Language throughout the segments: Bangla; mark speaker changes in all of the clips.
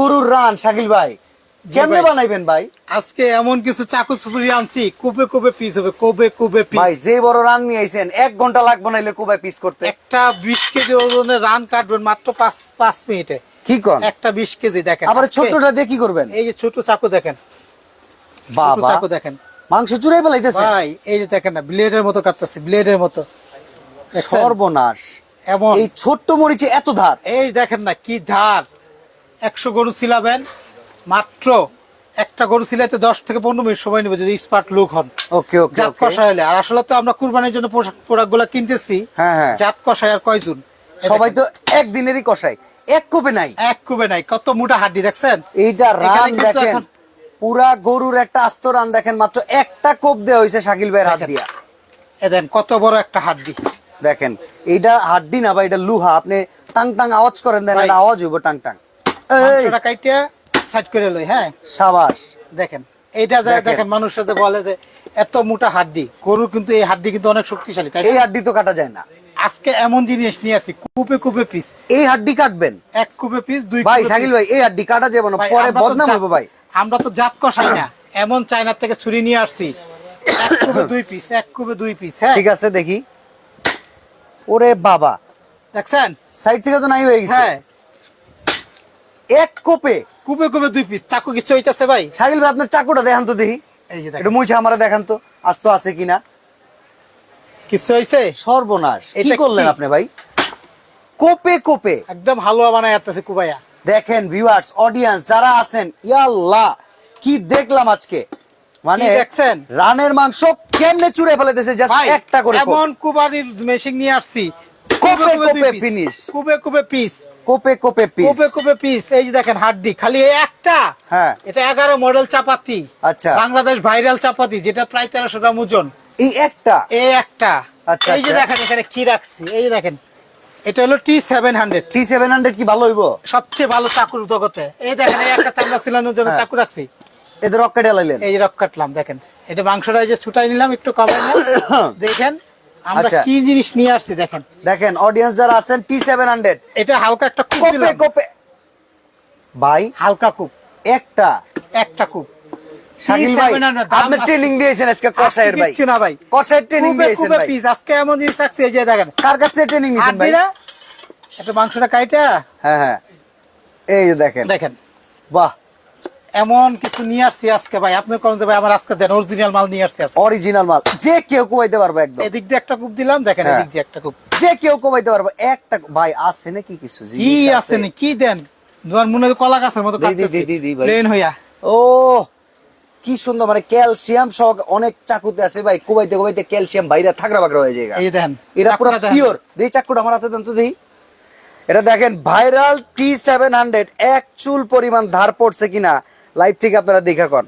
Speaker 1: গরুর রান শাকিল ভাই কেমনে বানাইবেন ভাই
Speaker 2: আজকে এমন কিছু চাকু আনছি পিস হবে
Speaker 1: ভাই যে বড় রান নিয়ে আইছেন এক ঘন্টা লাগবে নাইলে পিস করতে
Speaker 2: একটা বিশ কেজি ওজনের রান কাটবেন মাত্র পাঁচ পাঁচ মিনিটে কি একটা বিশ কেজি দেখেন
Speaker 1: আবার ছোটটা দিয়ে কি করবেন
Speaker 2: এই যে ছোট চাকু দেখেন বাবা চাকু দেখেন
Speaker 1: মাংস চুরাই ফেলাইতেছে
Speaker 2: ভাই এই যে দেখেন না ব্লেডের মতো কাটতেছে ব্লেডের মতো
Speaker 1: সর্বনাশ এবং এই ছোট্ট মরিচে এত ধার
Speaker 2: এই দেখেন না কি ধার একশো গরু সিলাবেন মাত্র একটা গরু সিলাইতে দশ থেকে পনেরো মিনিট সময় নেবে যদি স্পার্ট লুক হন ওকে ওকে জাত কষা হলে আর আসলে তো আমরা কুরবানির জন্য প্রোডাক্ট গুলা কিনতেছি হ্যাঁ, হ্যাঁ। জাত কষাই আর কয়জন
Speaker 1: সবাই তো একদিনেরই কষাই এক কোবে নাই
Speaker 2: এক কুবে নাই কত মোটা হাড্ডি দেখছেন
Speaker 1: এইটা রান দেখেন পুরা গরুর একটা আস্ত রান দেখেন মাত্র একটা কোপ দেওয়া হয়েছে শাকিল ভাইয়ের হাত দিয়া
Speaker 2: এ দেন কত বড় একটা হাড্ডি
Speaker 1: দেখেন এইটা হাড্ডি না বা এটা লুহা আপনি টাং টাং আওয়াজ করেন দেন এটা আওয়াজ হইব টাং টাং
Speaker 2: হ্যাঁ? এমন জিনিস নিয়ে আসি কুপে পিস
Speaker 1: ভাই এই হাড্ডি কাটা
Speaker 2: আমরা তো জাত কষাই না এমন চায়নার থেকে ছুরি নিয়ে আসছি কুপে দুই পিস এক কুপে দুই পিস
Speaker 1: হ্যাঁ ঠিক আছে দেখি ওরে বাবা দেখছেন সাইড থেকে তো নাই হয়ে গেছে হ্যাঁ এক কোপে
Speaker 2: কোপে কোপে দুই পিস চাকু কিছু হইতাছে ভাই
Speaker 1: শাকিল ভাই আপনার চাকুটা দেখান তো দেখি একটু মুছে দেখান তো আজ তো আছে কিনা কিছু সর্বনাশ এটা করলেন আপনি ভাই কোপে কোপে
Speaker 2: একদম হালুয়া বানায় আসতেছে কুবাইয়া
Speaker 1: দেখেন ভিউয়ার্স অডিয়েন্স যারা আছেন ইয়াল্লাহ কি দেখলাম আজকে মানে দেখছেন রানের মাংস কেমনে চুরে ফেলেতেছে জাস্ট একটা করে
Speaker 2: এমন কুবানির নিয়ে আসছি
Speaker 1: কোপে কোপে ফিনিশ
Speaker 2: কোপে কোপে পিস
Speaker 1: কোপে কোপে পিস
Speaker 2: কোপে কোপে পিস এই যে দেখেন হাড্ডি খালি এই একটা হ্যাঁ এটা 11 মডেল চাপাতি আচ্ছা বাংলাদেশ ভাইরাল চাপাতি যেটা প্রায় 1300 গ্রাম ওজন এই একটা এই একটা আচ্ছা এই যে আচ্ছা। দেখেন এখানে কি রাখছি এই যে দেখেন এটা হলো টি সেভেন
Speaker 1: টি সেভেন কি ভালো হইব
Speaker 2: সবচেয়ে ভালো চাকুর জগতে এই দেখেন এই একটা চামড়া ছিলানোর জন্য হ্যাঁ। চাকু রাখছি এদের রক কাটে এই রক কাটলাম দেখেন এটা মাংসটা এই যে ছুটাই নিলাম একটু কমে দেখেন আমরা আচ্ছা। কি জিনিস নিয়ে আসছি দেখেন
Speaker 1: দেখেন অডিয়েন্স যারা আছেন টি সেভেন হান্ড্রেড
Speaker 2: এটা হালকা একটা কোপে
Speaker 1: কোপে ভাই হালকা কূপ একটা একটা কূপ ভাই আপনি ট্রেনিং দিয়েছেন আজকে কষায়ের ভাই
Speaker 2: না ভাই কষায়ের ট্রেনিং দিয়েছেন ভাই পিস আজকে এমন জিনিস আছে এই যে দেখেন
Speaker 1: কার কাছে ট্রেনিং নিছেন ভাই
Speaker 2: এটা মাংসটা কাইটা হ্যাঁ হ্যাঁ এই দেখেন
Speaker 1: দেখেন বাহ
Speaker 2: এমন কিছু নিয়ে আসছি আজকে ভাই আপনি কম দেবে আমার আজকে দেন অরিজিনাল মাল নিয়ে আসছি আজকে
Speaker 1: অরিজিনাল মাল যে কেউ কমাইতে পারবো একদম
Speaker 2: এদিক দিয়ে একটা কূপ দিলাম দেখেন হ্যাঁ। এদিক দিয়ে একটা কূপ
Speaker 1: যে কেউ কমাইতে পারবো একটা ভাই আছে নাকি কিছু
Speaker 2: কি আছে না কি দেন তোমার মনে কলা গাছের মতো দি দি দি ভাই প্লেন হইয়া
Speaker 1: ও কি সুন্দর মানে ক্যালসিয়াম সহ অনেক চাকুতে আছে ভাই কোবাইতে কোবাইতে ক্যালসিয়াম বাইরে থাকরা বাকরা হয়ে যায় এই দেন এরা পুরো পিওর দেই চাকুটা আমার হাতে দেন তো দেই এটা দেখেন ভাইরাল টি সেভেন হান্ড্রেড এক চুল পরিমাণ ধার পড়ছে কিনা লাইভ থেকে আপনারা দেখা কর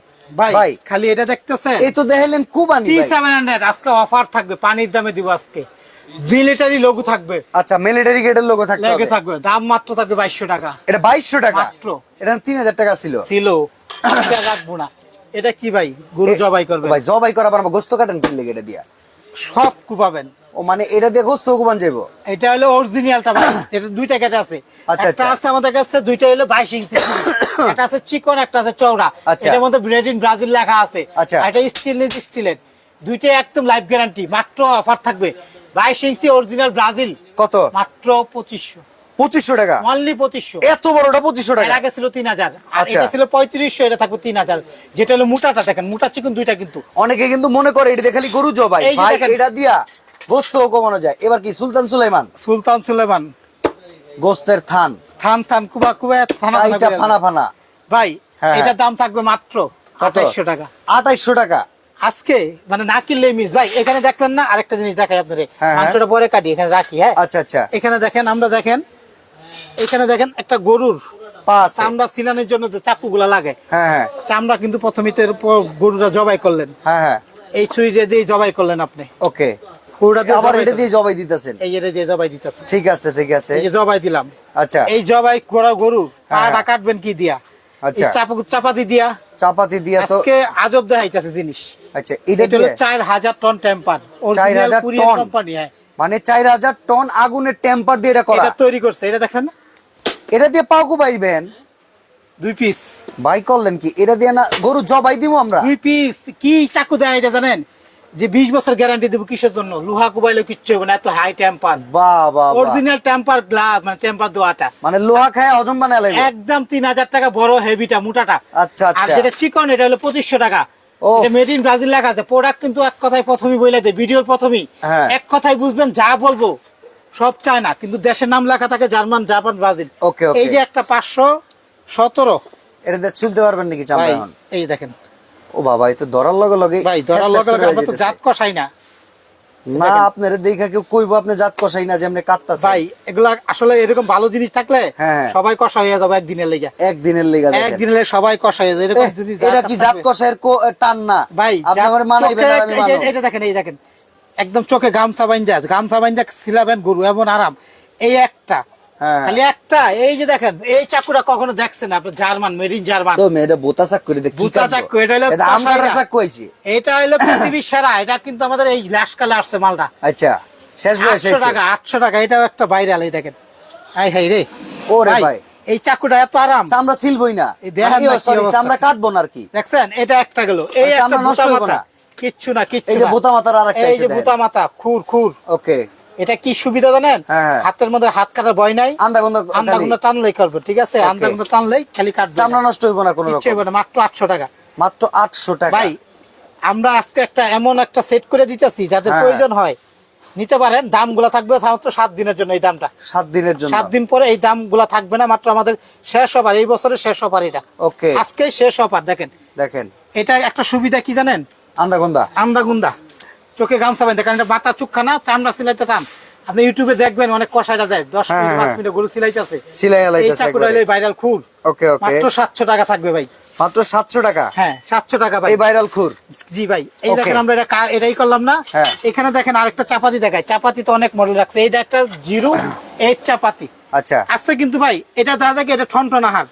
Speaker 2: ভাই খালি এটা দেখতেছেন
Speaker 1: এই তো দেখাইলেন খুব আনি
Speaker 2: সেভেন হান্ড্রেড আজকে অফার থাকবে পানির দামে দিব আজকে মিলিটারি লোগো থাকবে
Speaker 1: আচ্ছা মিলিটারি গ্রেডের লোগো থাকবে
Speaker 2: লেগে থাকবে দাম মাত্র থাকবে 2200 টাকা
Speaker 1: এটা 2200 টাকা মাত্র এটা 3000 টাকা ছিল
Speaker 2: ছিল এটা রাখবো না এটা কি ভাই গরু জবাই করবে
Speaker 1: ভাই জবাই করাবার পারবো গোস্ত কাটেন কিনলে এটা দিয়া
Speaker 2: সব পাবেন
Speaker 1: ও মানে এটা দিয়ে গোস্ত কোবান যাবো
Speaker 2: এটা হলো অরিজিনালটা এটা দুইটা কেটে আছে আচ্ছা, একটা আচ্ছা। আছে আমাদের কাছে দুইটা হলো বাইশ ইঞ্চি একটা আছে চিকন একটা আছে চওড়া আচ্ছা। এটার মধ্যে ব্রেড ইন ব্রাজিল লেখা আছে এটা স্টেনলেস স্টিলের দুইটা একদম লাইফ গ্যারান্টি মাত্র অফার থাকবে বাইশ ইঞ্চি অরিজিনাল ব্রাজিল কত মাত্র পঁচিশশো পঁচিশশো টাকা অনলি পঁচিশশো
Speaker 1: এত বড়টা পঁচিশশো টাকা
Speaker 2: আগে ছিল তিন হাজার এটা ছিল পঁয়ত্রিশশো এটা থাকবে তিন হাজার যেটা হলো মোটাটা দেখেন মোটা চিকন দুইটা কিন্তু
Speaker 1: অনেকে কিন্তু মনে করে এটা দেখালি গরু জবাই এটা দিয়া গোস্তও কমানো যায় এবার কি সুলতান সুলাইমান
Speaker 2: সুলতান সুলাইমান
Speaker 1: গোস্তের থান
Speaker 2: থান থান কুবা কুবা থানা ফানা ফানা ভাই হ্যাঁ, এটা হ্যাঁ। দাম থাকবে মাত্র টাকা টাকা আজকে মানে না কিনলে মিস ভাই এখানে দেখলেন না আরেকটা জিনিস দেখাই হ্যাঁ, মাংসটা পরে কাটি এখানে রাখি হ্যাঁ আচ্ছা আচ্ছা এখানে দেখেন আমরা দেখেন এখানে দেখেন একটা গরুর চামড়া জন্য যে লাগে চামড়া কিন্তু প্রথমে গরুরা জবাই করলেন হ্যাঁ হ্যাঁ এই ছুরি দিয়ে জবাই করলেন আপনি
Speaker 1: ওকে মানে চার
Speaker 2: হাজার
Speaker 1: টন আগুনের টেম্পার দিয়ে
Speaker 2: এটা তৈরি করছে এটা দেখেন
Speaker 1: এটা দিয়ে পাও পাইবেন দুই পিস ভাই করলেন কি এটা দিয়ে না গরু জবাই দিব আমরা
Speaker 2: দুই পিস কি চাকু দেয় এটা জানেন যে বিশ বছর গ্যারান্টি দেবো কিসের জন্য লোহা কুবাইলে কিচ্ছু হবে না এত হাই টেম্পার বাবা অরিজিনাল টেম্পার গ্লাস মানে টেম্পার দোয়াটা
Speaker 1: মানে লোহা খায় অজম বানায় লাগে
Speaker 2: একদম হাজার টাকা বড় হেভিটা মোটাটা আচ্ছা আচ্ছা আর যেটা চিকন এটা হলো পঁচিশশো টাকা মেড ইন ব্রাজিল লেখা আছে প্রোডাক্ট কিন্তু এক কথায় প্রথমেই বলে দেয় ভিডিওর প্রথমেই হ্যাঁ। এক কথায় বুঝবেন যা বলবো সব চায় না কিন্তু দেশের নাম লেখা থাকে জার্মান জাপান ব্রাজিল ওকে এই যে একটা সতেরো
Speaker 1: এটা চুলতে পারবেন নাকি চামড়া এই দেখেন ও বাবা এ ধরার লগে লগে
Speaker 2: ভাই ধরার লগে লগে আমরা তো জাত কষাই না
Speaker 1: না আপনার দেখা কেউ কইবো আপনি জাত কষাই না যে আপনি কাটতাছেন
Speaker 2: ভাই এগুলা আসলে এরকম ভালো জিনিস থাকলে হ্যাঁ, হ্যাঁ। সবাই কষা হয়ে যাবে একদিনের লেগে একদিনের লেগে একদিনের লেগে সবাই কষা হয়ে যাবে এরকম
Speaker 1: যদি এটা কি জাত কষায়ের টান না
Speaker 2: ভাই আপনি আমার মানাইবেন আমি এটা দেখেন এই দেখেন একদম চোখে গামছা বাইন্দা গামছা বাইন্দা সিলাবেন গরু এমন আরাম এই একটা
Speaker 1: হ্যাঁ। খালি একটা এই যে দেখেন এই চাকুটা কখনো দেখছেন জার্মান জার্মান তো মেয়েটা বোতা বোতা
Speaker 2: এটা হলো এটা হলো পৃথিবীর সেরা এটা কিন্তু আমাদের এই আসছে মালটা আচ্ছা শেষ বয়স টাকা টাকা এটাও একটা এই দেখেন হাই হাই রে ভাই এই চাকুটা এত আরাম
Speaker 1: চামড়া ছিলবই না
Speaker 2: দেখেন
Speaker 1: চামড়া কাটবো না আরকি
Speaker 2: দেখছেন এটা একটা গেল এই একটা নষ্ট হবে না কিচ্ছু না কিচ্ছু এই যে বোতা মাথার এই যে বোতা মাথা খুর খুর ওকে এটা কি সুবিধা জানেন হ্যাঁ। হাতের মধ্যে হাত কাটার ভয় নাই আন্দাগুন্দা টানলেই করবে ঠিক আছে আন্দাগুন্দা টানলেই খালি কাটবে
Speaker 1: নষ্ট হইব না কোনো
Speaker 2: মাত্র আটশো টাকা
Speaker 1: মাত্র আটশো টাকা
Speaker 2: ভাই আমরা আজকে একটা এমন একটা সেট করে দিতেছি যাদের হ্যাঁ। প্রয়োজন হয় নিতে পারেন দাম গুলা থাকবে সাত দিনের জন্য এই দামটা
Speaker 1: সাত দিনের জন্য
Speaker 2: সাত দিন পরে এই দাম গুলা থাকবে না মাত্র আমাদের শেষ অফার এই বছরের শেষ অফার এটা ওকে আজকে শেষ অফার দেখেন দেখেন এটা একটা সুবিধা কি জানেন আন্দাগুন্দা আন্দাগুন্দা চোখে গামছা বাঁধে কারণ এটা বাতা চুক্ষা না চামড়া সিলাইতে টান আপনি ইউটিউবে দেখবেন অনেক কষাইটা দেয় দশ হ্যাঁ, মিনিট পাঁচ হ্যাঁ। মিনিট গরু সিলাই এই চাকুটা হলে ভাইরাল খুব ওকে ওকে মাত্র সাতশো টাকা থাকবে ভাই
Speaker 1: মাত্র সাতশো টাকা
Speaker 2: হ্যাঁ সাতশো টাকা ভাই এই ভাইরাল খুর জি ভাই এই দেখেন আমরা এটা কার এটাই করলাম না হ্যাঁ। এখানে দেখেন আরেকটা চাপাতি দেখায় চাপাতি তো অনেক মডেল রাখছে এইটা একটা জিরো এইট চাপাতি আচ্ছা আচ্ছা কিন্তু ভাই এটা দাদা কি এটা ঠনঠন আহার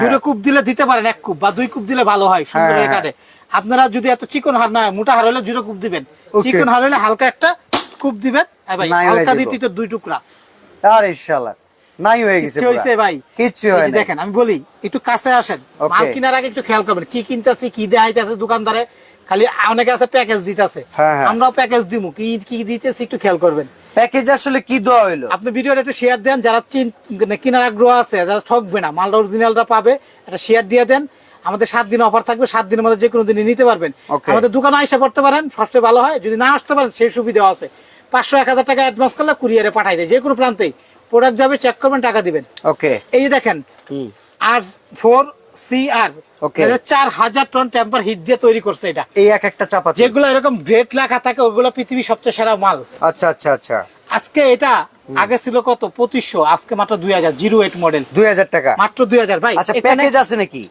Speaker 2: জুড়ে কূপ দিলে দিতে পারেন এক কূপ বা দুই কূপ দিলে ভালো হয় সুন্দর কাটে আপনারা যদি এত চিকন হার না মোটা হার হলে জুড়ে কূপ দিবেন চিকন হার হলে হালকা একটা কূপ দিবেন হ্যাঁ হালকা দিতে তো দুই টুকরা
Speaker 1: আর নাই হয়ে গেছে হইছে ভাই কিচ্ছু হয়
Speaker 2: দেখেন আমি বলি একটু কাছে আসেন মাল কেনার আগে একটু খেয়াল করবেন কি কিনতাছি কি দেখাইতাছে দোকানদারে খালি অনেকে আছে প্যাকেজ দিতেছে হ্যাঁ, হ্যাঁ। আমরাও প্যাকেজ দিমু কি কি দিতেছি একটু খেয়াল করবেন
Speaker 1: প্যাকেজ আসলে কি দেওয়া হলো
Speaker 2: আপনি ভিডিওটা একটু শেয়ার দেন যারা মানে কেনার আগ্রহ আছে যারা ঠকবে না মালটা অরিজিনালটা পাবে এটা শেয়ার দিয়ে দেন আমাদের সাত দিন অফার থাকবে সাত দিনের মধ্যে যে কোনো দিনই নিতে পারবেন আমাদের দোকানে আসে করতে পারেন ফার্স্টে ভালো হয় যদি না আসতে পারেন সেই সুবিধা আছে পাঁচশো এক হাজার টাকা অ্যাডভান্স করলে কুরিয়ারে পাঠাই দেয় যে কোনো প্রান্তেই প্রোডাক্ট যাবে চেক করবেন টাকা দিবেন ওকে এই যে দেখেন আর ফোর ওকে চার হাজার টন টেম্পার হিট দিয়ে তৈরি করছে এটা
Speaker 1: এই এক একটা চাপা
Speaker 2: যেগুলো এরকম গ্রেট লেখা থাকে ওগুলো পৃথিবীর সবচেয়ে সেরা মাল
Speaker 1: আচ্ছা আচ্ছা আচ্ছা
Speaker 2: আজকে এটা আগে ছিল কত পঁচিশশো আজকে মাত্র দুই হাজার জিরো এইট মডেল দুই হাজার টাকা মাত্র দুই হাজার ভাই
Speaker 1: আচ্ছা প্যাকেজ আছে নাকি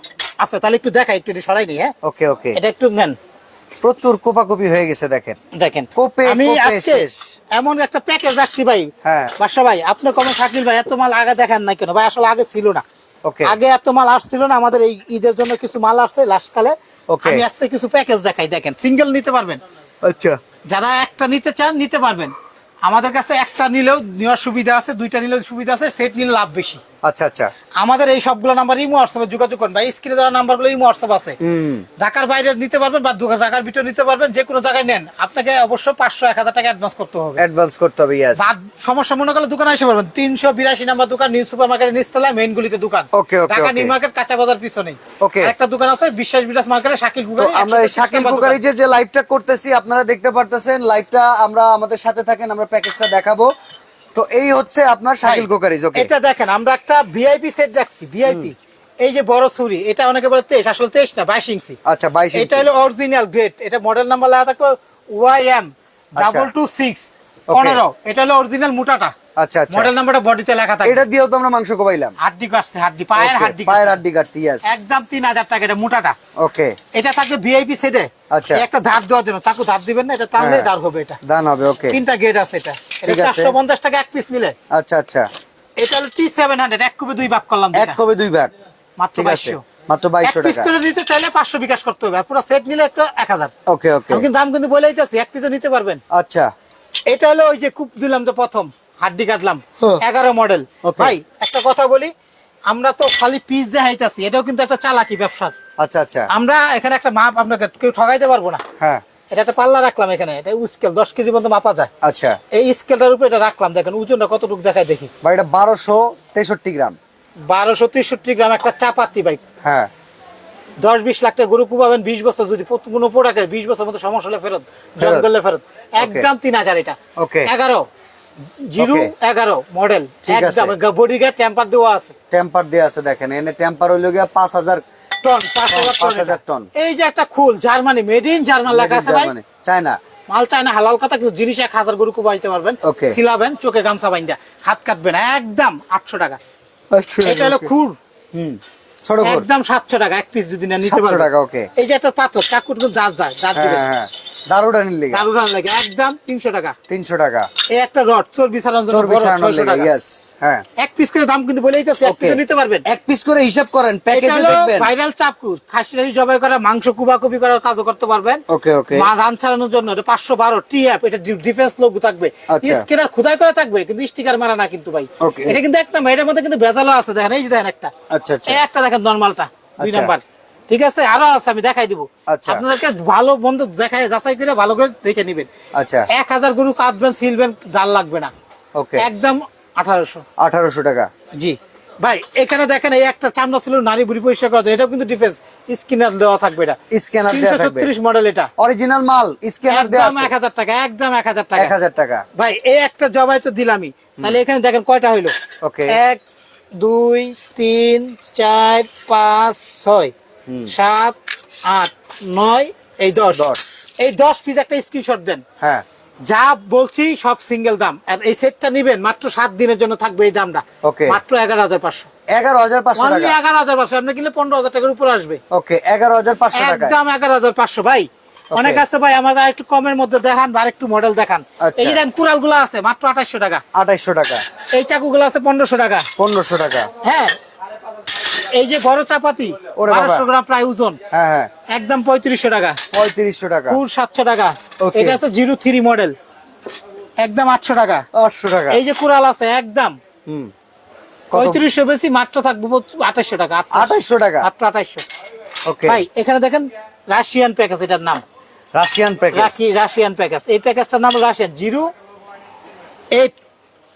Speaker 2: আচ্ছা তাহলে একটু দেখাই একটু সরাই নিয়ে হ্যাঁ? ওকে ওকে এটা একটু নেন
Speaker 1: প্রচুর কোপাকুপি হয়ে গেছে দেখেন দেখেন কোপে আমি
Speaker 2: আজকে এমন একটা প্যাকেজ রাখছি ভাই হ্যাঁ বাসা ভাই আপনি কমে শাকিল ভাই এত মাল আগে দেখেন না কেন ভাই আসলে আগে ছিল না ওকে আগে এত মাল আসছিল না আমাদের এই ঈদের জন্য কিছু মাল আসছে লাস্ট কালে আমি আজকে কিছু প্যাকেজ দেখাই দেখেন সিঙ্গেল নিতে পারবেন আচ্ছা যারা একটা নিতে চান নিতে পারবেন আমাদের কাছে একটা নিলেও নেওয়ার সুবিধা আছে দুইটা নিলেও সুবিধা আছে সেট নিলে লাভ বেশি আচ্ছা আচ্ছা আমাদের এই সবগুলো নাম্বার ইমো হোয়াটসঅ্যাপে যোগাযোগ করেন বা স্ক্রিনে দেওয়া নাম্বারগুলো ইমো হোয়াটসঅ্যাপ আছে ঢাকার বাইরে নিতে পারবেন বা ঢাকার ভিতরে নিতে পারবেন যে কোনো জায়গায় নেন আপনাকে অবশ্যই পাঁচশো এক হাজার টাকা অ্যাডভান্স করতে হবে
Speaker 1: অ্যাডভান্স করতে হবে
Speaker 2: সমস্যা মনে করলে দোকানে এসে পারবেন তিনশো বিরাশি নাম্বার দোকান নিউ সুপার মার্কেটের নিচতলা মেইন গুলিতে দোকান okay okay Dhaka new market কাঁচা বাজার পিছনে ওকে একটা দোকান আছে বিশ্বাস বিলাস মার্কেটে শাকিল বুকারি
Speaker 1: আমরা শাকিল বুকারি যে লাইভটা করতেছি আপনারা দেখতে পারতেছেন লাইভটা আমরা আমাদের সাথে থাকেন আমরা প্যাকেজটা দেখাবো তো এই হচ্ছে আপনার শাকিল কোকারিজ ওকে
Speaker 2: এটা দেখেন আমরা একটা ভিআইপি সেট দেখছি ভিআইপি এই যে বড় ছুরি এটা অনেকে বলে তেইশ আসলে তেইশ না বাইশ ইঞ্চি আচ্ছা বাইশ এটা হলো অরিজিনাল গ্রেড এটা মডেল নাম্বার লাগা থাকবে Y M double two six এটা হলো অরিজিনাল মোটাটা আচ্ছা আচ্ছা মডেল নাম্বারটা বডিতে লেখা থাকে
Speaker 1: এটা দিয়েও তো আমরা মাংস কোবাইলাম
Speaker 2: কাটছে পায়ের
Speaker 1: পায়ের কাটছে ইয়েস
Speaker 2: একদম 3000 টাকা এটা মোটাটা ওকে এটা ভিআইপি সেটে আচ্ছা একটা ধার দেওয়ার জন্য ধার দিবেন না এটা হ্যাঁ। ধার হবে এটা হবে ওকে তিনটা আছে এটা 450 টাকা এক পিস নিলে আচ্ছা আচ্ছা এটা হলো এক দুই ভাগ করলাম
Speaker 1: এক কোবে দুই ভাগ
Speaker 2: মাত্র 2200 মাত্র 2200 টাকা পিস নিতে চাইলে 500 বিকাশ করতে হবে পুরো সেট নিলে একটা 1000 ওকে ওকে আমি দাম কিন্তু দিতেছি এক পিসও নিতে পারবেন আচ্ছা এটা হলো ওই যে কূপ দিলাম তো প্রথম হাড্ডি কাটলাম এগারো মডেল ভাই একটা কথা বলি আমরা তো খালি পিস দেখাইতেছি এটাও কিন্তু একটা চালাকি ব্যবসার আচ্ছা আচ্ছা আমরা এখানে একটা মাপ আপনাকে কেউ ঠগাইতে পারবো না হ্যাঁ এটা একটা পাল্লা রাখলাম এখানে এটা স্কেল দশ কেজি পর্যন্ত মাপা যায় আচ্ছা এই স্কেলটার উপরে এটা রাখলাম দেখেন ওজনটা কতটুকু দেখায় দেখি
Speaker 1: ভাই এটা বারোশো তেষট্টি গ্রাম
Speaker 2: বারোশো তেষট্টি গ্রাম একটা চাপাতি বাইক হ্যাঁ দশ বিশ লাখ টাকা গরু পাবেন বিশ বছর যদি কোনো প্রোডাক্টের বিশ বছর মতো সমস্যা হলে ফেরত
Speaker 1: জঙ্গলে ফেরত
Speaker 2: একদম তিন হাজার এটা এগারো মডেল আছে পাঁচ হাজার পাঁচ হাজার টন এই যে একটা খুল জার্মানি মেড ইন জার্মান কথা কিন্তু জিনিস এক হাজার গরু কুবাইতে পারবেন সিলাবেন চোখে গামছা বাইন্দা হাত কাটবেন একদম আটশো টাকা হলো খুর হম একদম সাতশো টাকা এক পিস যদি না নিতে পারো টাকা ওকে এই যে একটা পাথর কাকুট দাঁত দাঁত হ্যাঁ, দিবেন হ্যাঁ। একটা করার কাজও করতে পারবেন রান ছাড়ানোর জন্য পাঁচশো বারো টিএফ এটা ডিফেন্স লোগো থাকবে খোদাই আচ্ছা। থাকবে কিন্তু স্টিকার মারা না কিন্তু ভাই এটা কিন্তু একটা এটার মধ্যে কিন্তু ভেজালও আছে দেখেন এই যে দেখেন একটা আচ্ছা, আচ্ছা। একটা দেখেন নরমালটা দুই নাম্বার ঠিক আছে আরো আছে আমি দেখাই দিব আচ্ছা। আপনাদেরকে ভালো বন্ধু দেখাই যাচাই করে ভালো করে দেখে নিবেন আচ্ছা এক হাজার গরু কাটবেন সিলবেন ডাল লাগবে না ওকে একদম আঠারোশো
Speaker 1: আঠারোশো টাকা
Speaker 2: জি ভাই এখানে দেখেন এই একটা চামড়া ছিল নারী বুড়ি পরিষ্কার করা এটাও কিন্তু ডিফেন্স স্ক্যানার দেওয়া থাকবে এটা স্ক্যানার দেওয়া থাকবে 36 মডেল এটা
Speaker 1: অরিজিনাল মাল স্ক্যানার দেওয়া আছে
Speaker 2: 1000 টাকা একদম 1000 টাকা 1000 টাকা ভাই এই একটা জবাই তো দিলামই তাহলে এখানে দেখেন কয়টা হইলো ওকে 1 2 3 4 5 6 সাত আট নয় এই দশ দশ এই দশ পিস একটা স্ক্রিনশট দেন হ্যাঁ যা বলছি সব সিঙ্গেল দাম আর এই সেটটা নিবেন মাত্র সাত দিনের জন্য থাকবে এই দামটা মাত্র এগারো হাজার পাঁচশো
Speaker 1: এগারো হাজার পাঁচশো
Speaker 2: এগারো হাজার পাঁচশো আপনি কিনলে পনেরো হাজার টাকার উপর আসবে
Speaker 1: ওকে এগারো হাজার পাঁচশো
Speaker 2: একদম এগারো হাজার পাঁচশো ভাই অনেক আছে ভাই আমার একটু কমের মধ্যে দেখান বা একটু মডেল দেখান আচ্ছা। এই দেন কুড়াল গুলো আছে মাত্র আঠাইশো টাকা আঠাইশো টাকা এই চাকু গুলো আছে পনেরোশো টাকা
Speaker 1: পনেরোশো টাকা
Speaker 2: হ্যাঁ এই যে বড় চাপাতি প্রায় ওজন হ্যাঁ, হ্যাঁ। একদম পঁয়ত্রিশশো টাকা
Speaker 1: পঁয়ত্রিশশো টাকা
Speaker 2: পুর সাতশো টাকা এটা তো জিরো থ্রি মডেল একদম আটশো টাকা আটশো টাকা এই যে কুড়াল আছে একদম পঁয়ত্রিশশো বেশি মাত্র থাকবো আঠাশশো টাকা আঠাশশো টাকা মাত্র আঠাশশো ভাই এখানে দেখেন রাশিয়ান প্যাকেজ এটার নাম রাশিয়ান প্যাকেজ রাশিয়ান প্যাকেজ এই প্যাকেজটার নাম রাশিয়ান জিরো এইট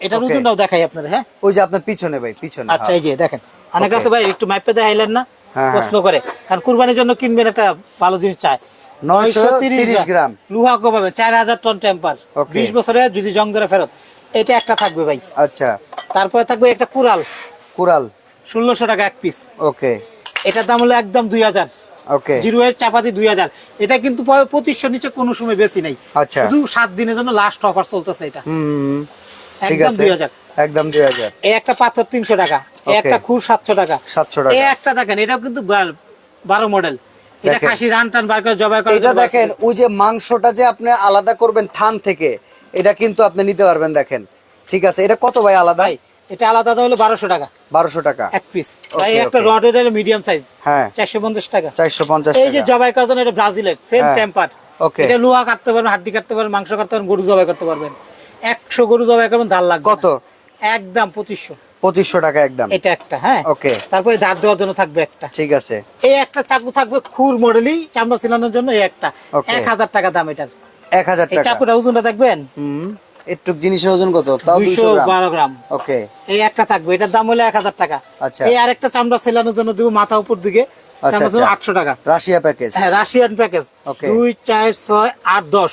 Speaker 2: এটার ওজনটাও দেখাই আপনার হ্যাঁ
Speaker 1: ওই যে আপনার পিছনে ভাই পিছনে
Speaker 2: আচ্ছা হ্যাঁ। এই যে দেখেন অনেক আছে ভাই একটু মাইপে না হ্যাঁ, হ্যাঁ। প্রশ্ন করে কারণ কুরবানির জন্য কিনবেন একটা ভালো জিনিস
Speaker 1: নয়শো তিরিশ গ্রাম
Speaker 2: কমাবে চার হাজার টন টেম্পার বিশ বছরে যদি জং ধরে ফেরত এটা একটা থাকবে ভাই আচ্ছা তারপরে থাকবে একটা কুরাল কুরাল ষোলোশো টাকা এক পিস ওকে এটার দাম হলো একদম দুই হাজার ওকে জিরো এর চাপাতি দুই হাজার এটা কিন্তু প্রতিশ্রুতি নিচে কোনো সময় বেশি নাই আচ্ছা শুধু সাত দিনের জন্য লাস্ট অফার চলতেছে এটা
Speaker 1: ঠিক আছে একদম
Speaker 2: একটা পাথর টাকা একটা খুর টাকা টাকা একটা দেখেন এটাও কিন্তু মডেল এটা খাসি রান টান বার করে জবাই করে
Speaker 1: এটা দেখেন ওই যে মাংসটা যে আপনি আলাদা করবেন থান থেকে এটা কিন্তু আপনি নিতে পারবেন দেখেন ঠিক আছে এটা কত ভাই আলাদা
Speaker 2: এটা আলাদা হলো বারোশো টাকা বারোশো টাকা এক পিস
Speaker 1: ভাই একটা রডের মিডিয়াম সাইজ হ্যাঁ
Speaker 2: চারশো পঞ্চাশ টাকা চারশো পঞ্চাশ এই যে জবাই জন্য এটা ব্রাজিলের সেম টেম্পার ওকে এটা লোহা কাটতে পারবেন হাড্ডি কাটতে পারবেন মাংস কাটতে পারবেন গরু জবাই করতে পারবেন একশো গরু জবাই করবেন ধার লাগবে কত একদম পঁচিশশো
Speaker 1: পঁচিশশো টাকা একদম এটা একটা হ্যাঁ ওকে
Speaker 2: তারপরে ধার দেওয়ার জন্য থাকবে একটা ঠিক আছে এই একটা চাকু থাকবে খুর মডেলই চামড়া ছিলানোর জন্য এই একটা এক হাজার টাকা দাম এটার এক হাজার টাকা চাকুটা ওজনটা দেখবেন
Speaker 1: একটু জিনিসের ওজন কত
Speaker 2: তাও গ্রাম ওকে এই একটা থাকবে এটার দাম হলো হাজার টাকা আচ্ছা এই আরেকটা চামড়া সেলানোর জন্য দেব মাথা উপর দিকে আচ্ছা, আচ্ছা। আটশো টাকা রাশিয়া প্যাকেজ হ্যাঁ রাশিয়ান প্যাকেজ দুই চার ছয় আট দশ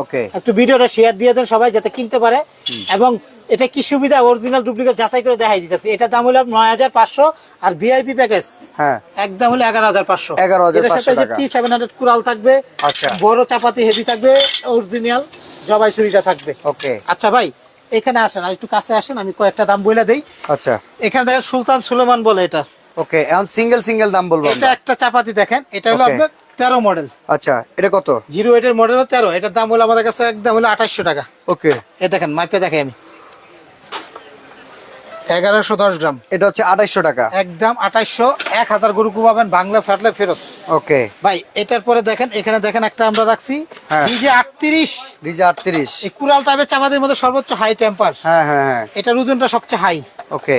Speaker 2: ওকে একটু ভিডিওটা শেয়ার দিয়ে দেন সবাই যাতে কিনতে পারে এবং এটা কি সুবিধা অরিজিনাল ডুপ্লিকেট যাচাই করে দেখাই দিতেছি এটা দাম হলো নয় হাজার পাঁচশো আর ভিআইপি প্যাকেজ হ্যাঁ একদম হলো এগারো হাজার পাঁচশো এগারো হাজার সাথে টি সেভেন হান্ড্রেড কুড়াল থাকবে আচ্ছা বড় চাপাতি হেভি থাকবে অরিজিনাল জবাই ছুরিটা থাকবে ওকে আচ্ছা ভাই এখানে আসেন আর একটু কাছে আসেন আমি কয়েকটা দাম বলে দিই আচ্ছা এখানে দেখেন সুলতান সুলেমান বলে এটা
Speaker 1: ওকে এখন সিঙ্গেল সিঙ্গেল দাম বলবো
Speaker 2: এটা একটা চাপাতি দেখেন এটা হলো আপনার তেরো মডেল
Speaker 1: আচ্ছা এটা কত
Speaker 2: জিরো এর মডেল হলো তেরো এটার দাম হলো আমাদের কাছে একদম হলো আঠাশশো টাকা ওকে এ দেখেন মাপে দেখে আমি এগারোশো দশ গ্রাম
Speaker 1: এটা হচ্ছে আঠাইশশো টাকা
Speaker 2: একদম আঠাইশশো এক হাজার গরু কুবাবেন বাংলা ফাটলে ফেরত ওকে ভাই এটার পরে দেখেন এখানে দেখেন একটা আমরা রাখছি ডিজে হ্যাঁ। আটত্রিশ
Speaker 1: ডিজে আটত্রিশ
Speaker 2: এই কুরাল টাইপের চাপাতির মধ্যে সর্বোচ্চ হাই টেম্পার হ্যাঁ হ্যাঁ হ্যাঁ এটার ওজনটা সবচেয়ে হাই
Speaker 1: ওকে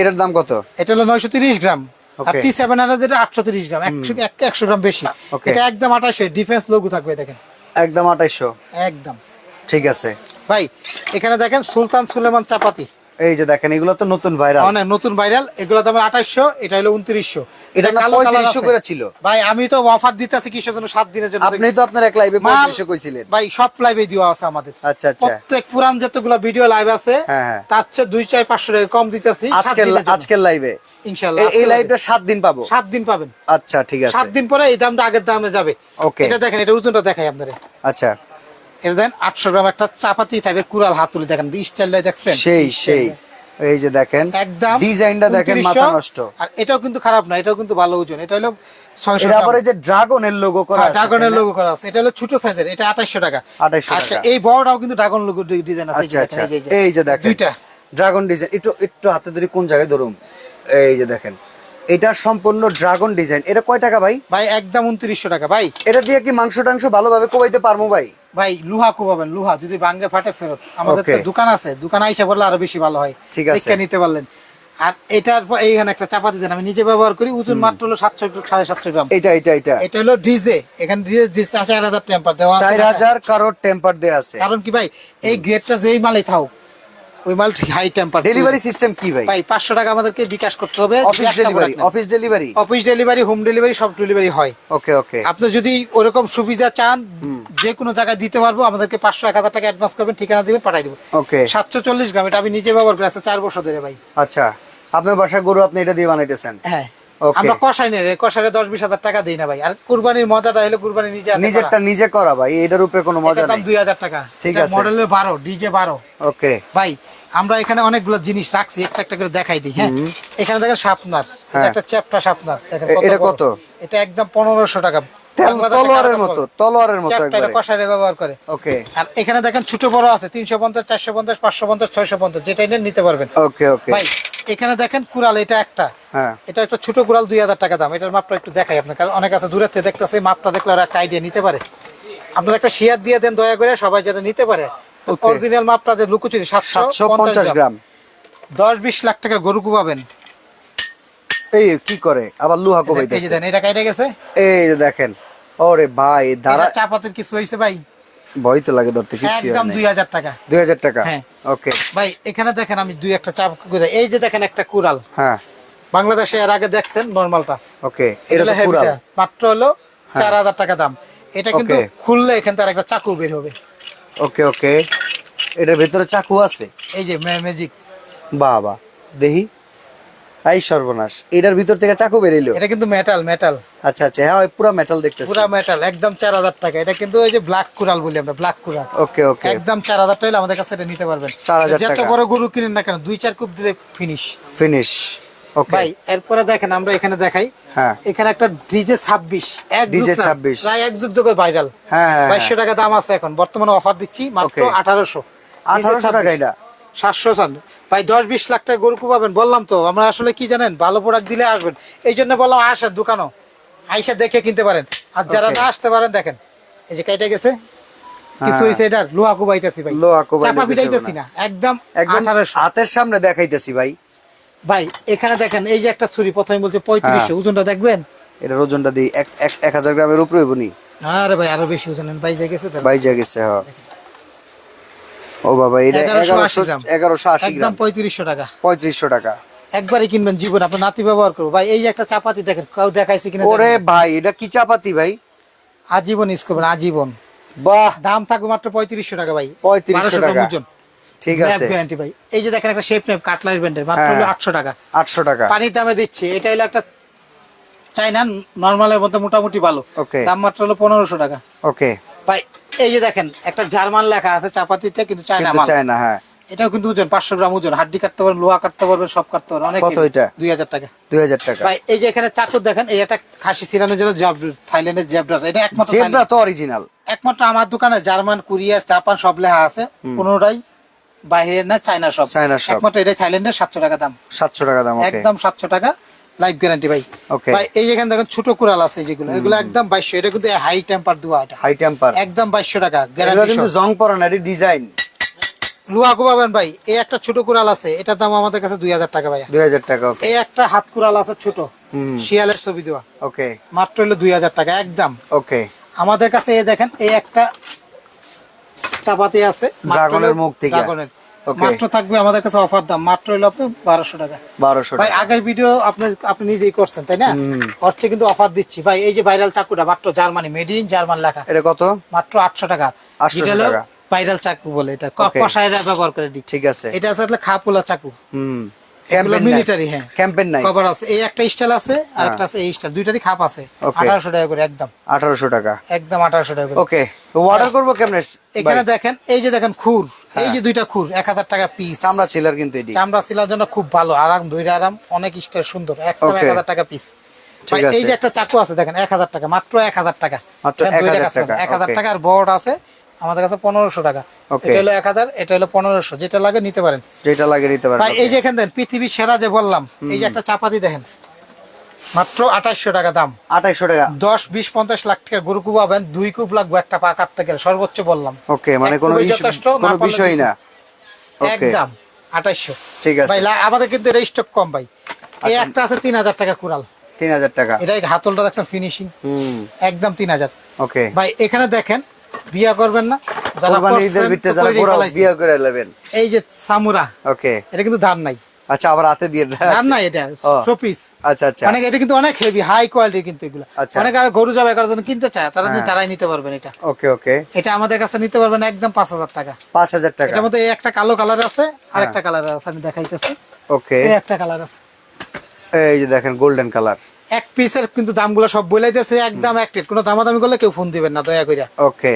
Speaker 1: এটার দাম কত
Speaker 2: এটা হলো নয়শো তিরিশ গ্রাম
Speaker 1: আর টি সেভেন হান্ড্রেড এটা আটশো তিরিশ গ্রাম
Speaker 2: একশো একশো গ্রাম বেশি এটা একদম আঠাশে ডিফেন্স লোগো থাকবে দেখেন
Speaker 1: একদম আঠাইশো একদম ঠিক আছে
Speaker 2: ভাই এখানে দেখেন সুলতান সুলেমান চাপাতি
Speaker 1: এই যে দেখেন এগুলো তো নতুন ভাইরাল
Speaker 2: অনেক নতুন ভাইরাল এগুলো দাম আঠাশশো এটা হলো উনত্রিশশো
Speaker 1: এটা কালো করে ছিল
Speaker 2: ভাই আমি তো কিসের জন্য দিনের জন্য
Speaker 1: আপনি তো আপনার এক লাইভে
Speaker 2: কইছিলেন ভাই সব লাইভে আছে আমাদের আচ্ছা আচ্ছা প্রত্যেক পুরান যতগুলো ভিডিও লাইভ আছে হ্যাঁ, হ্যাঁ। তার চেয়ে দুই চার পাঁচশো টাকা কম দিতেছি
Speaker 1: আজকের আজকের লাইভে
Speaker 2: ইনশাআল্লাহ এই লাইভটা সাত দিন পাবো
Speaker 1: সাত দিন পাবেন আচ্ছা ঠিক আছে
Speaker 2: সাত দিন পরে এই দামটা আগের দামে যাবে ওকে এটা দেখেন এটা ওজনটা দেখাই আপনারা আচ্ছা এটা আটশো গ্রাম একটা চাপাতি টাইপের কুড়াল হাত তুলে দেখেন দেখছেন
Speaker 1: সেই সেই এই যে দেখেন একদম ডিজাইনটা দেখেন মাথা নষ্ট
Speaker 2: আর এটাও কিন্তু খারাপ না এটাও কিন্তু ভালো ওজন এটা হলো
Speaker 1: হ্যাঁ, আচ্ছা, ড্রাগন
Speaker 2: আচ্ছা, আচ্ছা। দুইটা ড্রাগন ডিজাইন একটু একটু হাতে ধরে কোন জায়গায় এই যে দেখেন এটা সম্পূর্ণ ড্রাগন ডিজাইন এটা কয় টাকা ভাই
Speaker 1: ভাই একদম উনত্রিশশো টাকা ভাই
Speaker 2: এটা দিয়ে কি মাংস টাংস ভালোভাবে কমাইতে পারবো ভাই ভাই লোহা কোবাবেন লোহা যদি ভাঙ্গে ফাটে ফেরত আমাদের তো দোকান আছে দোকান আইসে বললে আরো বেশি ভালো হয় ঠিক আছে নিতে পারলেন আর এটার পর এইখানে একটা চাপা দেন আমি নিজে ব্যবহার করি ওজন মাত্র হলো সাতশো সাড়ে সাতশো গ্রাম এটা এটা এটা এটা হলো ডিজে এখানে চার হাজার টেম্পার
Speaker 1: দেওয়া চার হাজার কারোর টেম্পার দেওয়া আছে
Speaker 2: কারণ কি ভাই এই গ্রেডটা যেই মালে থাকুক ওই হাই টেম্পার
Speaker 1: ডেলিভারি সিস্টেম কি ভাই
Speaker 2: ভাই পাঁচশো টাকা আমাদেরকে বিকাশ করতে হবে
Speaker 1: office delivery office delivery
Speaker 2: office delivery home delivery সব ডেলিভারি হয় ওকে ওকে আপনি যদি ওরকম সুবিধা চান যে কোনো জায়গায় দিতে পারবো আমাদেরকে পাঁচশো এক টাকা অ্যাডভান্স করবেন ঠিকানা দিবেন পাঠাই দেবো ওকে সাতশো চল্লিশ গ্রাম এটা আমি নিজে ব্যবহার করি চার বছর ধরে ভাই
Speaker 1: আচ্ছা আপনার বাসা গরু আপনি এটা দিয়ে বানাইতেছেন হ্যাঁ আমরা
Speaker 2: কষাই নেই কষাইলে দশ বিশ হাজার টাকা দিই না ভাই আর কুরবানির মজাটা হলো কুরবানি নিজে
Speaker 1: নিজেরটা নিজে করা ভাই এটার উপরে কোনো মজা নেই দুই হাজার টাকা ঠিক আছে
Speaker 2: মডেলের বারো ডিজে বারো ওকে ভাই আমরা এখানে অনেকগুলো জিনিস রাখছি একটা একটা করে দেখাই দিই হ্যাঁ এখানে দেখেন সাপনার হ্যাঁ। একটা চ্যাপটা সাপনার এটা কত এটা একদম পনেরোশো টাকা
Speaker 1: তলোয়ারের মতো তলোয়ারের মতো
Speaker 2: কষারে ব্যবহার করে ওকে আর এখানে দেখেন ছোট বড় আছে 350 450 550 650 যেটা নেন নিতে পারবেন ওকে ওকে ভাই এখানে দেখেন কুড়াল এটা একটা হ্যাঁ এটা একটা ছোট কুড়াল 2000 টাকা দাম এটার মাপটা একটু দেখাই আপনাকে কারণ অনেক আছে দূরের থেকে দেখতেছে মাপটা দেখলে আর একটা আইডিয়া নিতে পারে আপনারা একটা শেয়ার দিয়ে দেন দয়া করে সবাই যাতে নিতে পারে অরিজিনাল মাপটা যে লুকোচুরি সাতশো গ্রাম দশ বিশ লাখ টাকা গরু পাবেন
Speaker 1: এই কি করে আবার কবে গেছে এই যে দেখেন ওরে ভাই
Speaker 2: চাপাতের কিছু হয়েছে ভাই ওকে হ্যাঁ। ভাই এখানে দেখেন আমি দুই একটা এই যে দেখেন একটা কুড়াল হ্যাঁ বাংলাদেশে এর আগে দেখছেন নরমালটা ওকে এটা কুড়াল মাত্র হলো হ্যাঁ। হাজার টাকা দাম এটা কিন্তু খুললে এখান থেকে একটা চাকু বের হবে
Speaker 1: ওকে ওকে এটার ভেতরে চাকু আছে
Speaker 2: এই যে ম্যাজিক
Speaker 1: বাবা দেখি এই সর্বনাশ এটার ভিতর থেকে চাকু বেরিলো
Speaker 2: এটা কিন্তু মেটাল মেটাল
Speaker 1: আচ্ছা আচ্ছা হ্যাঁ পুরো মেটাল দেখতেছি
Speaker 2: পুরো মেটাল একদম 4000 টাকা এটা কিন্তু ওই যে ব্ল্যাক কুরাল বলি আমরা ব্ল্যাক কুরাল ওকে ওকে একদম 4000 টাকা হলে আমাদের কাছে এটা নিতে পারবেন 4000 টাকা যত বড় গরু কিনেন না কেন দুই চার কোপ দিলে ফিনিশ ফিনিশ ভাই এরপরে দেখেন আমরা এখানে দেখাই হ্যাঁ এখানে একটা ডিজে ছাব্বিশ
Speaker 1: ডিজে ছাব্বিশ
Speaker 2: প্রায় এক যুগ যুগ ভাইরাল হ্যাঁ, হ্যাঁ বাইশশো হ্যাঁ। টাকা দাম আছে এখন বর্তমানে অফার দিচ্ছি মাত্র আঠারোশো আঠারোশো টাকা সাতশো চান ভাই দশ বিশ লাখ টাকা গরু পাবেন বললাম তো আমরা আসলে কি জানেন ভালো প্রোডাক্ট দিলে আসবেন এই জন্য বললাম আসেন দোকানও আইসা দেখে কিনতে পারেন আর যারা না আসতে পারেন দেখেন এই যে কেটে গেছে কিছু হয়েছে হ্যাঁ। এটা লোহা কুবাইতেছি ভাই লোহা কুবাই না একদম
Speaker 1: একদম হাতের সামনে দেখাইতেছি ভাই
Speaker 2: ভাই এখানে দেখেন এই যে একটা ছুরি প্রথমে বলতে পঁয়ত্রিশশো হ্যাঁ। ওজনটা দেখবেন
Speaker 1: এটার ওজনটা দিই এক হাজার গ্রামের উপরে বলি
Speaker 2: আরে ভাই আরো বেশি ওজন যা গেছে
Speaker 1: যা গেছে হ্যাঁ ও বাবা এটা এগারোশো আশি একদম পঁয়ত্রিশশো টাকা
Speaker 2: পঁয়ত্রিশশো টাকা একবারই কিনবেন জীবন আপনার নাতি ব্যবহার করবো ভাই এই যে একটা চাপাতি দেখেন দেখাইছে কিনা
Speaker 1: ওরে ভাই এটা কি চাপাতি ভাই
Speaker 2: আজীবন ইউজ করবেন আজীবন বাহ দাম থাকবে মাত্র পঁয়ত্রিশশো টাকা ভাই পঁয়ত্রিশশো টাকা ওজন ঠিক আছে গ্যারান্টি ভাই এই যে দেখেন একটা শেপ মাত্র 800 হ্যাঁ। টাকা 800 টাকা পানি দামে দিচ্ছি এটা হলো একটা চাইনা নরমালের মোটামুটি ভালো ওকে দাম মাত্র হলো 1500 টাকা ওকে ভাই এই যে দেখেন একটা জার্মান লেখা আছে চাপাতিতে কিন্তু মাল হ্যাঁ এটাও কিন্তু ওজন 500 গ্রাম ওজন হাড্ডি কাটতে পারবেন লোহা কাটতে পারবেন সব কাটতে পারবেন অনেক কত এটা 2000 টাকা 2000 টাকা ভাই এই যে এখানে চাকু দেখেন এই একটা খাসি ছিলানোর জন্য জাব থাইল্যান্ডের জেব্রা
Speaker 1: এটা একমাত্র জেব্রা তো অরিজিনাল
Speaker 2: একমাত্র আমার দোকানে জার্মান কোরিয়া জাপান সব লেখা আছে কোনোটাই না চায়না সব চায়না সব একমাত্র এটা থাইল্যান্ডের 700 টাকা দাম 700 টাকা দাম একদম 700 টাকা লাইফ গ্যারান্টি ভাই ওকে ভাই এই এখানে দেখেন ছোট কুড়াল আছে যেগুলো এগুলো একদম 2200 এটা কিন্তু হাই টেম্পার দুয়া এটা হাই টেম্পার একদম 2200 টাকা
Speaker 1: গ্যারান্টি কিন্তু জং না এটা ডিজাইন
Speaker 2: পাবেন ভাই এই একটা ছোট কুড়াল আছে এটার দাম আমাদের কাছে 2000 টাকা ভাই 2000 টাকা এই একটা হাত কুড়াল আছে ছোট শিয়ালের ছবি দেওয়া ওকে মাত্র হলো 2000 টাকা একদম ওকে আমাদের কাছে এই দেখেন এই একটা চাপাতি আছে
Speaker 1: ড্রাগনের মুখ থেকে ড্রাগনের মাত্র
Speaker 2: থাকবে আমাদের কাছে অফার দাম মাত্র হলো আপনি বারোশো টাকা বারোশো ভাই আগের ভিডিও আপনি আপনি নিজেই করছেন তাই না খরচে কিন্তু অফার দিচ্ছি ভাই এই যে ভাইরাল চাকুটা মাত্র জার্মানি মেড ইন জার্মান লেখা এটা কত মাত্র আটশো টাকা আটশো টাকা ভাইরাল চাকু বলে এটা কষায়রা ব্যবহার করে ঠিক আছে এটা আসলে খাপোলা চাকু হুম এই যে দুইটা খুর 1000 টাকা পিস
Speaker 1: চামড়া ছিলার কিন্তু এটি
Speaker 2: ছিলার জন্য খুব ভালো আরাম দুইটা আরাম অনেক স্টাইল সুন্দর একদম হাজার টাকা পিস এই যে একটা চাকু আছে দেখেন এক হাজার টাকা মাত্র এক হাজার টাকা এক হাজার টাকা আর বড আছে আমাদের কাছে পনেরোশো টাকা এটা হলো এক হাজার এটা হলো পনেরোশো যেটা লাগে নিতে পারেন
Speaker 1: যেটা লাগে নিতে পারেন
Speaker 2: এই যে এখান দেন পৃথিবীর সেরা যে বললাম এই যে একটা চাপাতি দেখেন মাত্র আঠাইশশো টাকা দাম আঠাইশশো টাকা দশ বিশ পঞ্চাশ লাখ টাকা গরু পাবেন দুই কুপ লাগবে একটা পা কাটতে গেলে সর্বোচ্চ বললাম ওকে মানে কোনো যথেষ্ট
Speaker 1: কোনো বিষয় না
Speaker 2: একদম আঠাইশশো ঠিক আছে ভাই আমাদের কিন্তু এটা স্টক কম ভাই এই আচ্ছা। একটা আছে তিন হাজার টাকা কুড়াল তিন হাজার টাকা এটা হাতলটা দেখছেন ফিনিশিং একদম তিন হাজার ওকে ভাই এখানে দেখেন বিয়া করবেন না
Speaker 1: একদম টাকা 5000 একটা
Speaker 2: কালো কালার আছে হ্যাঁ। কালার আছে আমি ওকে একটা কালার আছে
Speaker 1: এই যে দেখেন গোল্ডেন কালার
Speaker 2: এক পিসের কিন্তু গুলো সব বলে একদম এক দামাদামি করলে কেউ ফোন দিবেন না দয়া করে ওকে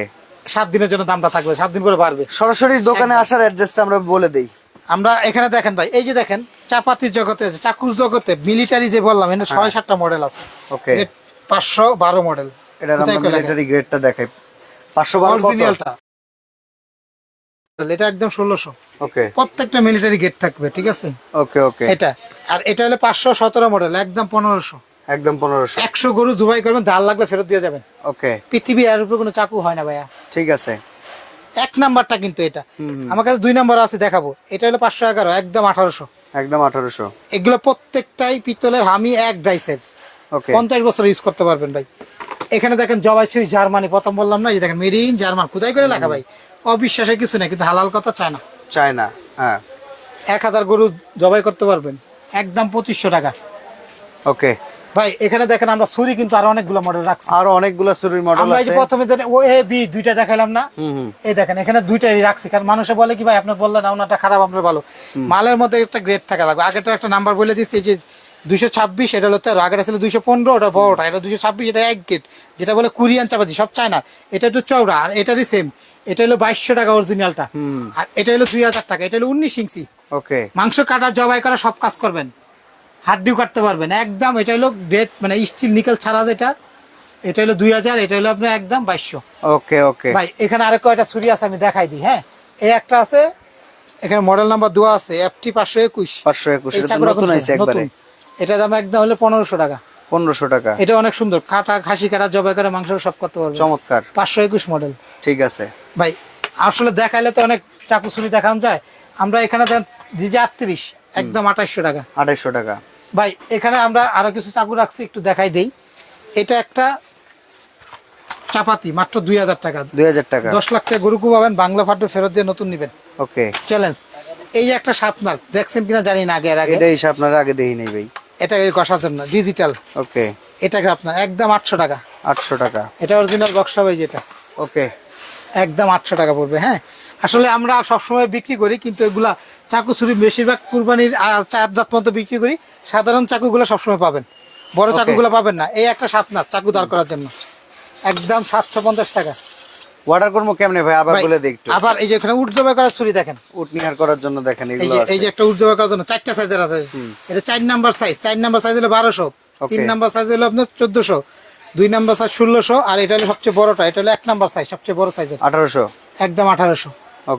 Speaker 2: সাত দিনের জন্য দামটা থাকবে সাত দিন করে বাড়বে
Speaker 1: সরাসরি দোকানে আসার অ্যাড্রেসটা আমরা বলে দিই
Speaker 2: আমরা এখানে দেখেন ভাই এই যে দেখেন চাপাতির জগতে চাকুর জগতে মিলিটারি যে বললাম এটা হ্যাঁ। ছয় সাতটা মডেল আছে ওকে পাঁচশো বারো মডেল
Speaker 1: এটা মিলিটারি গ্রেডটা দেখাই পাঁচশো বারো অরিজিনালটা
Speaker 2: এটা একদম ষোলোশো ওকে প্রত্যেকটা মিলিটারি গেট থাকবে ঠিক আছে ওকে ওকে এটা আর এটা হলো পাঁচশো সতেরো মডেল একদম পনেরোশো
Speaker 1: একদম পনেরোশো
Speaker 2: একশো গরু জুবাই করবেন ধার লাগলে ফেরত দিয়ে যাবেন ওকে পৃথিবী আর উপরে কোনো চাকু হয় না ভাইয়া ঠিক আছে এক নাম্বারটা কিন্তু এটা আমার কাছে দুই নাম্বার আছে দেখাবো এটা হলো পাঁচশো এগারো একদম আঠারোশো
Speaker 1: একদম আঠারোশো
Speaker 2: এগুলো প্রত্যেকটাই পিতলের হামি এক ডাইসেস ওকে পঞ্চাশ বছর ইউজ করতে পারবেন ভাই এখানে দেখেন জবাই ছুরি জার্মানি প্রথম বললাম না এই দেখেন মেড ইন জার্মান কোথায় করে লেখা ভাই অবিশ্বাসের কিছু না কিন্তু হালাল কথা চায় না চায় না হ্যাঁ এক হাজার গরু জবাই করতে পারবেন একদম পঁচিশশো টাকা ওকে ভাই এখানে দেখেন আমরা ছুরি কিন্তু আরো অনেকগুলো মডেল রাখছি
Speaker 1: আরো অনেকগুলো ছুরির মডেল
Speaker 2: আছে আমরা প্রথমে ও এ বি দুইটা দেখাইলাম না এই দেখেন এখানে দুইটাই রাখছি কারণ মানুষে বলে কি ভাই আপনি বললেন আপনারটা খারাপ আপনার ভালো মালের মধ্যে একটা গ্রেড থাকা লাগবে আগেটা একটা নাম্বার বলে দিচ্ছি যে দুইশো ছাব্বিশ এটা হলো তেরো আগেটা ছিল দুইশো পনেরো ওটা বড়টা এটা দুইশো ছাব্বিশ এটা এক গেট যেটা বলে কুরিয়ান চাপাতি সব চায় না এটা একটু চওড়া আর এটারই সেম এটা হলো বাইশশো টাকা অরিজিনালটা আর এটা হলো দুই হাজার টাকা এটা হলো উনিশ ইঞ্চি ওকে মাংস কাটা জবাই করা সব কাজ করবেন হাড্ডিও কাটতে পারবেন একদম এটা হলো গ্রেট মানে স্টিল নিকেল ছাড়া যেটা এটা হলো দুই হাজার এটা হলো আপনার একদম বাইশশো ওকে ওকে ভাই এখানে আরেক কয়টা ছুরি আছে আমি দেখাই দিই হ্যাঁ এই একটা আছে এখানে মডেল নাম্বার দেওয়া আছে এফটি পাঁচশো একুশ পাঁচশো একুশ নতুন আছে একবারে এটা দাম একদম হলো পনেরোশো টাকা পনেরোশো টাকা এটা অনেক সুন্দর কাটা খাসি কাটা জবাই কাটা মাংস সব করতে পারবে চমৎকার পাঁচশো একুশ মডেল ঠিক আছে ভাই আসলে দেখাইলে তো অনেক টাকু ছুরি দেখানো যায় আমরা এখানে যে আটত্রিশ একদম আঠাইশো টাকা আঠাইশো টাকা ভাই এখানে আমরা আরো কিছু চাকু রাখছি একটু দেখাই দেই এটা একটা চাপাতি মাত্র দুই হাজার টাকা দুই হাজার টাকা দশ লাখ টাকা গরুকু পাবেন বাংলা ফাটো ফেরত দিয়ে নতুন নিবেন ওকে চ্যালেঞ্জ এই একটা সাপনার দেখছেন কিনা জানি না আগে এর আগে
Speaker 1: এই সাপনার আগে দেখি নাই ভাই
Speaker 2: এটা এই কষার জন্য ডিজিটাল ওকে এটা আপনার একদম আটশো টাকা আটশো টাকা এটা অরিজিনাল বক্সটা ভাই যেটা ওকে একদম আটশো টাকা পড়বে হ্যাঁ আসলে আমরা সবসময় বিক্রি করি কিন্তু এগুলা চাকু ছুরি বেশিরভাগ কুরবানির চার দাঁত পর্যন্ত বিক্রি করি সাধারণ চাকুগুলো সবসময় পাবেন বড় চাকুগুলো পাবেন না এই একটা সাপনার চাকু দাঁড় করার জন্য একদম সাতশো পঞ্চাশ টাকা এই যে একটা করার জন্য চারটা আছে এটা চার নাম্বার সাইজ চার নাম্বার সাইজ হলো তিন নাম্বার সাইজ হলো আপনার চোদ্দশো দুই নাম্বার সাইজ আর এটা হলো সবচেয়ে বড়টা এটা হলো এক নাম্বার সাইজ সবচেয়ে বড় আঠারোশো একদম আঠারোশো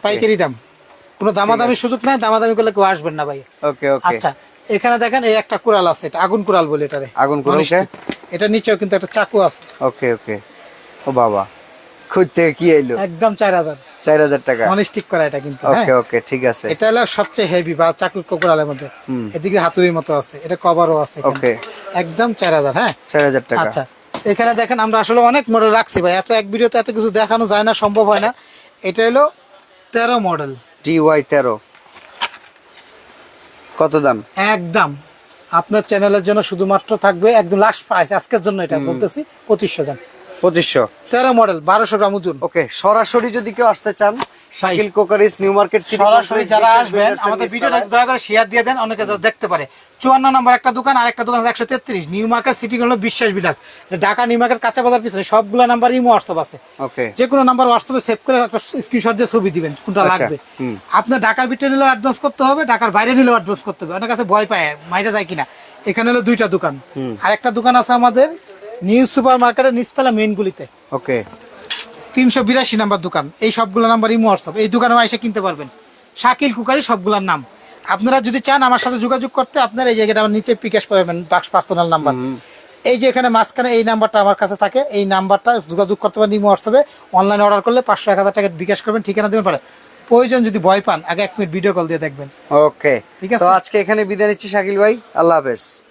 Speaker 2: পাইকারি দাম কোনো দামাদামি সুযোগ নাই দামাদামি করলে কেউ আসবেন না ভাই ওকে ওকে আচ্ছা এখানে দেখেন এই একটা কুড়াল আছে এটা আগুন কুড়াল বলে এটারে আগুন কুড়াল এটা নিচেও কিন্তু একটা চাকু আছে
Speaker 1: ওকে ওকে ও বাবা খুঁজতে থেকে কি এলো
Speaker 2: একদম চার হাজার চার হাজার টাকা ননস্টিক করা এটা
Speaker 1: কিন্তু হ্যাঁ। ওকে ওকে ঠিক আছে
Speaker 2: এটা হলো সবচেয়ে হেভি বা চাকু কোকড়ালের মধ্যে এদিকে হাতুড়ির মতো আছে এটা কভারও আছে ওকে একদম চার হাজার হ্যাঁ চার হাজার টাকা আচ্ছা এখানে দেখেন আমরা আসলে অনেক মডেল রাখছি ভাই এত এক ভিডিওতে এত কিছু দেখানো যায় না সম্ভব হয় না এটা হলো তেরো মডেল
Speaker 1: টিওয়াই তেরো কত দাম
Speaker 2: একদম আপনার চ্যানেলের জন্য শুধুমাত্র থাকবে একদম লাস্ট প্রাইস আজকের জন্য এটা বলতেছি পঁচিশশো জন পঁচিশশো তেরো মডেল বারোশো গ্রাম ওজন
Speaker 1: ওকে সরাসরি যদি কেউ আসতে চান কোকারিস নিউ মার্কেট
Speaker 2: সরাসরি যারা আসবেন আমাদের ভিডিওটা দয়া করে শেয়ার দিয়ে দেন অনেকে দেখতে পারে চুয়ান্ন নম্বর একটা দোকান আর একটা দোকান একশো তেত্রিশ নিউ মার্কেট সিটি হলো বিশ্বাস বিলাস ঢাকা নিউ মার্কেট কাঁচা বাজার পিছনে সবগুলো নাম্বার ইমো হোয়াটসঅ্যাপ আছে ওকে যে কোনো নাম্বার হোয়াটসঅ্যাপে সেভ করে একটা স্ক্রিনশট দিয়ে ছবি দিবেন কোনটা আচ্ছা, লাগবে আপনার ঢাকার ভিতরে নিলেও অ্যাডভান্স করতে হবে ঢাকার বাইরে নিলেও অ্যাডভান্স করতে হবে অনেক আছে ভয় পায় মাইরা যায় কিনা এখানে হলো দুইটা দোকান আর একটা দোকান আছে আমাদের নিউ সুপার মার্কেটের নিচতলা মেনগুলিতে গুলিতে ওকে তিনশো বিরাশি নাম্বার দোকান এই সবগুলো নাম্বার ইমো হোয়াটসঅ্যাপ এই দোকানে এসে কিনতে পারবেন শাকিল কুকারি সবগুলোর নাম আপনারা যদি চান আমার সাথে যোগাযোগ করতে আপনারা এই জায়গাটা আমার নিচে পিকাশ পাবেন পার্সোনাল নাম্বার এই যে এখানে মাঝখানে এই নাম্বারটা আমার কাছে থাকে এই নাম্বারটা যোগাযোগ করতে পারেন ইমো হোয়াটসঅ্যাপে অনলাইনে অর্ডার করলে পাঁচশো এক হাজার টাকা বিকাশ করবেন ঠিকানা দেবেন পারে প্রয়োজন যদি ভয় পান আগে এক মিনিট ভিডিও কল দিয়ে দেখবেন ওকে ঠিক আছে
Speaker 1: আজকে এখানে বিদায় নিচ্ছি শাকিল ভাই আল্লাহ হাফেজ